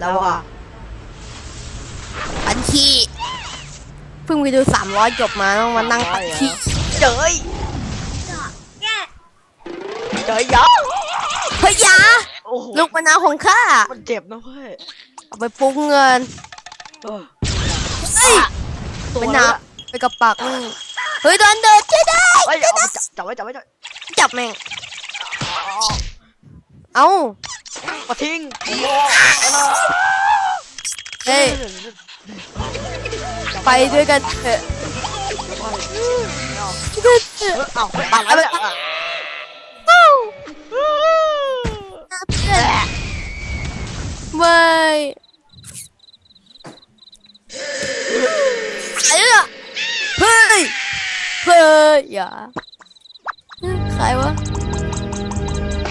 แล้วอะปันขี้เพิ่งไปดูสามร้อยจบมาต้องมานั่งปันขี้เจยเจยยะเฮ้ยอยาโอ้โหลูกมะนาวของข้ามันเจ็บนะเว้ยเอาไปปรุงเงินเออเฮ้ยตัวมะแล้นาววไปกับปากมึงเฮ้ยโดนเดินช่วยได้เอ้ยเอาไปจับจับไว้จับไว้จับไว้จับแม่ง เอ้า มาทิ้งโอ้โหเฮ้ยไปด้วยกันเถอะเอาด้วยเถเออะอเอาตายแล้วเนี่ยอะเอ้าเพื่อนไม่ใครอะเฮ้ยเฮ้ยอย่าใครวะ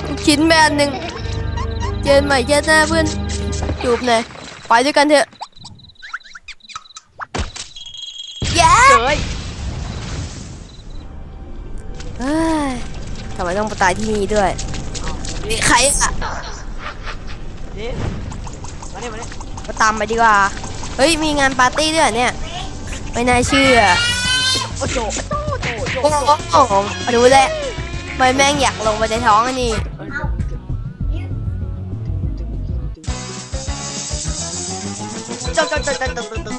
ลูกชิ้นแม่อันหนึ่ง เจอใหม่เจอหน้าเพื่อนจูบหน่อยไปด้วยกันเถอะแย่เจยเฮ้ยทำไมต้องมาตายที่นี่ด้วยนี่ใครอะนี่มาเนี่ยมาเนี่ยมาตามไปดีกว่า เฮ้ย มีงานปาร์ตี้ด้วยเหรอเนี่ย ไม่น่าเชื่อ โอ้โจโจโจโจโอ้โจโหรู้แล้วทำไมแม่งอยากลงไปในท้องอันนี้ tanto, tanto, tanto.